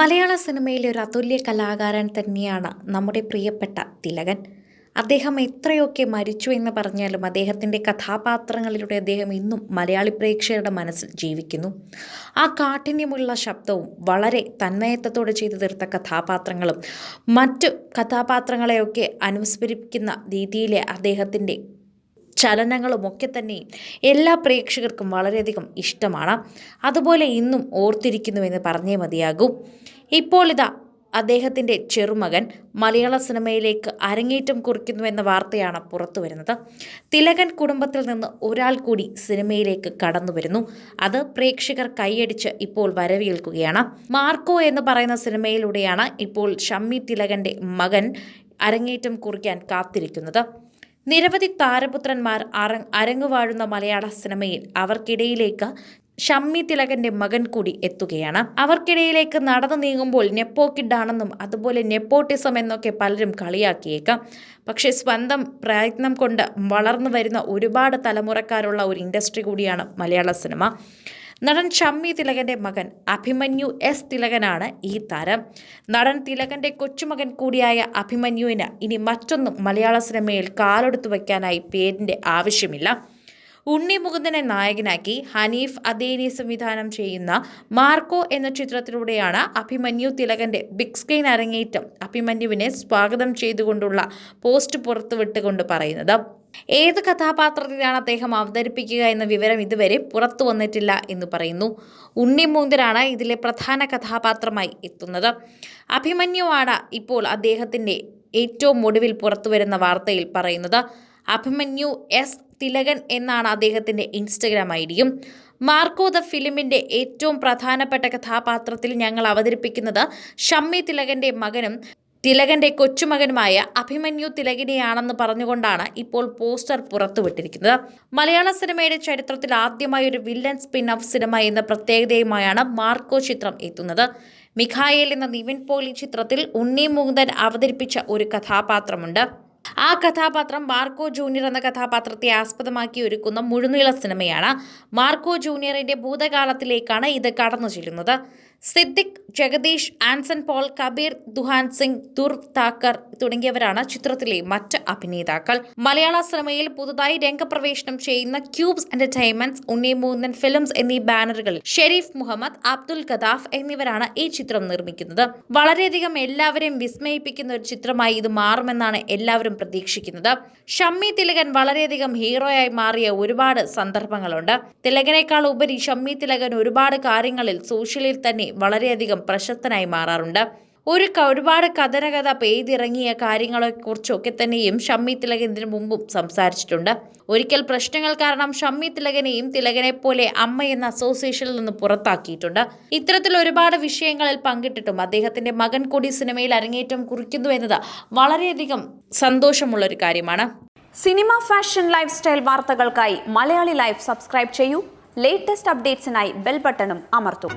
മലയാള സിനിമയിലെ ഒരു അതുല്യ കലാകാരൻ തന്നെയാണ് നമ്മുടെ പ്രിയപ്പെട്ട തിലകൻ. അദ്ദേഹം എത്രയൊക്കെ മരിച്ചു എന്ന് പറഞ്ഞാലും അദ്ദേഹത്തിന്റെ കഥാപാത്രങ്ങളിലൂടെ അദ്ദേഹം ഇന്നും മലയാളി പ്രേക്ഷകരുടെ മനസ്സിൽ ജീവിക്കുന്നു. ആ കാഠിന്യമുള്ള ശബ്ദവും വളരെ തന്മയത്വത്തോടെ ചെയ്തു തീർത്ത കഥാപാത്രങ്ങളും മറ്റു കഥാപാത്രങ്ങളെയൊക്കെ അനുസ്മരിപ്പിക്കുന്ന രീതിയിലെ അദ്ദേഹത്തിന്റെ ചലനങ്ങളും ഒക്കെ തന്നെ എല്ലാ പ്രേക്ഷകർക്കും വളരെയധികം ഇഷ്ടമാണ്. അതുപോലെ ഇന്നും ഓർത്തിരിക്കുന്നുവെന്ന് പറഞ്ഞേ മതിയാകും. ഇപ്പോൾ ഇതാ അദ്ദേഹത്തിന്റെ ചെറുമകൻ മലയാള സിനിമയിലേക്ക് അരങ്ങേറ്റം കുറിക്കുന്നുവെന്ന വാർത്തയാണ് പുറത്തു വരുന്നത്. തിലകൻ കുടുംബത്തിൽ നിന്ന് ഒരാൾ കൂടി സിനിമയിലേക്ക് കടന്നു വരുന്നു. അത് പ്രേക്ഷകർ കൈയടിച്ച് ഇപ്പോൾ വരവേൽക്കുകയാണ്. മാർക്കോ എന്ന് പറയുന്ന സിനിമയിലൂടെയാണ് ഇപ്പോൾ ഷമ്മി തിലകന്റെ മകൻ അരങ്ങേറ്റം കുറിക്കാൻ കാത്തിരിക്കുന്നത്. നിരവധി താരപുത്രന്മാർ അര അരങ്ങുവാഴുന്ന മലയാള സിനിമയിൽ അവർക്കിടയിലേക്ക് ഷമ്മി തിലകന്റെ മകൻ കൂടി എത്തുകയാണ്. അവർക്കിടയിലേക്ക് നടന്നു നീങ്ങുമ്പോൾ നെപ്പോ കിഡാണെന്നും അതുപോലെ നെപ്പോട്ടിസം എന്നൊക്കെ പലരും കളിയാക്കിയേക്കാം. പക്ഷേ സ്വന്തം പ്രയത്നം കൊണ്ട് വളർന്നു വരുന്ന ഒരുപാട് തലമുറക്കാരുള്ള ഒരു ഇൻഡസ്ട്രി കൂടിയാണ് മലയാള സിനിമ. നടൻ ഷമ്മി തിലകന്റെ മകൻ അഭിമന്യു എസ് തിലകനാണ് ഈ താരം. നടൻ തിലകന്റെ കൊച്ചുമകൻ കൂടിയായ അഭിമന്യുവിന് ഇനി മറ്റൊന്നും മലയാള സിനിമയിൽ കാലെടുത്തു വയ്ക്കാനായി പേരിന്റെ ആവശ്യമില്ല. ഉണ്ണി മുകുന്ദനെ നായകനാക്കി ഹനീഫ് അദേനി സംവിധാനം ചെയ്യുന്ന മാർക്കോ എന്ന ചിത്രത്തിലൂടെയാണ് അഭിമന്യു തിലകന്റെ ബിഗ് സ്ക്രീൻ അരങ്ങേറ്റം അഭിമന്യുവിനെ സ്വാഗതം ചെയ്തുകൊണ്ടുള്ള പോസ്റ്റ് പുറത്തുവിട്ടുകൊണ്ട് പറയുന്നത്. ഏത് കഥാപാത്രത്തെയാണ് അദ്ദേഹം അവതരിപ്പിക്കുക എന്ന വിവരം ഇതുവരെ പുറത്തു വന്നിട്ടില്ല എന്ന് പറയുന്നു. ഉണ്ണി മൂന്തരാണ് ഇതിലെ പ്രധാന കഥാപാത്രമായി എത്തുന്നത്. അഭിമന്യുവാണ് ഇപ്പോൾ അദ്ദേഹത്തിന്റെ ഏറ്റവും ഒടുവിൽ പുറത്തുവരുന്ന വാർത്തയിൽ പറയുന്നത് അഭിമന്യു എസ്. തിലകൻ എന്നാണ് അദ്ദേഹത്തിന്റെ ഇൻസ്റ്റഗ്രാം ഐ ഡിയും മാർക്കോ ദ ഫിലിമിന്റെ ഏറ്റവും പ്രധാനപ്പെട്ട കഥാപാത്രത്തിൽ ഞങ്ങൾ അവതരിപ്പിക്കുന്നത് ഷമ്മി തിലകന്റെ മകനും തിലകന്റെ കൊച്ചുമകനുമായ അഭിമന്യു തിലകിനെയാണെന്ന് പറഞ്ഞുകൊണ്ടാണ് ഇപ്പോൾ പോസ്റ്റർ പുറത്തുവിട്ടിരിക്കുന്നത്. മലയാള സിനിമയുടെ ചരിത്രത്തിൽ ആദ്യമായി ഒരു വില്ലൻ സ്പിൻ ഓഫ് സിനിമ എന്ന പ്രത്യേകതയുമായാണ് മാർക്കോ ചിത്രം എത്തുന്നത്. മിഖായേൽ എന്ന നിവിൻ പോളി ചിത്രത്തിൽ ഉണ്ണി മുകുന്ദൻ അവതരിപ്പിച്ച ഒരു കഥാപാത്രമുണ്ട്. ആ കഥാപാത്രം മാർക്കോ ജൂനിയർ എന്ന കഥാപാത്രത്തെ ആസ്പദമാക്കി ഒരുക്കുന്ന മുഴുനീള സിനിമയാണ്. മാർക്കോ ജൂനിയറിന്റെ ഭൂതകാലത്തിലേക്കാണ് ഇത് കടന്നു ചെല്ലുന്നത് സിദ്ദിഖ് ജഗദീഷ് ആൻസൺ പോൾ കബീർ ദുഹാൻ സിംഗ് ദുർ താക്കർ തുടങ്ങിയവരാണ് ചിത്രത്തിലെ മറ്റ് അഭിനേതാക്കൾ. മലയാള സിനിമയിൽ പുതുതായി രംഗപ്രവേശനം ചെയ്യുന്ന ക്യൂബ്സ് എന്റർടൈൻമെന്റ്സ് ഉണ്ണി മൂന്നൻ ഫിലിംസ് എന്നീ ബാനറുകളിൽ ഷെരീഫ് മുഹമ്മദ് അബ്ദുൽ ഖദാഫ് എന്നിവരാണ് ഈ ചിത്രം നിർമ്മിക്കുന്നത്. വളരെയധികം എല്ലാവരെയും വിസ്മയിപ്പിക്കുന്ന ഒരു ചിത്രമായി ഇത് മാറുമെന്നാണ് എല്ലാവരും പ്രതീക്ഷിക്കുന്നത്. ഷമ്മി തിലകൻ വളരെയധികം ഹീറോയായി മാറിയ ഒരുപാട് സന്ദർഭങ്ങളുണ്ട്. തിലകനേക്കാൾ ഉപരി ഷമ്മി തിലകൻ ഒരുപാട് കാര്യങ്ങളിൽ സോഷ്യലിൽ തന്നെ വളരെയധികം പ്രശസ്തനായി മാറാറുണ്ട്. ഒരു ഒരുപാട് കഥനകഥ പെയ്തിറങ്ങിയ കാര്യങ്ങളെക്കുറിച്ചൊക്കെ തന്നെയും ഷമ്മി തിലകൻ മുമ്പും സംസാരിച്ചിട്ടുണ്ട്. ഒരിക്കൽ പ്രശ്നങ്ങൾ കാരണം ഷമ്മി തിലകനെയും തിലകനെ പോലെ അമ്മ എന്ന അസോസിയേഷനിൽ നിന്ന് പുറത്താക്കിയിട്ടുണ്ട്. ഇത്തരത്തിൽ ഒരുപാട് വിഷയങ്ങളിൽ പങ്കിട്ടിട്ടും അദ്ദേഹത്തിന്റെ മകൻ കൂടി സിനിമയിൽ അരങ്ങേറ്റം കുറിക്കുന്നു എന്നത് വളരെയധികം സന്തോഷമുള്ള ഒരു കാര്യമാണ്. സിനിമ ഫാഷൻ ലൈഫ് സ്റ്റൈൽ വാർത്തകൾക്കായി മലയാളി ലൈഫ് സബ്സ്ക്രൈബ് ചെയ്യൂ. ലേറ്റസ്റ്റ് അപ്ഡേറ്റ്സിനായി ബെൽ ബട്ടണും അമർത്തൂ.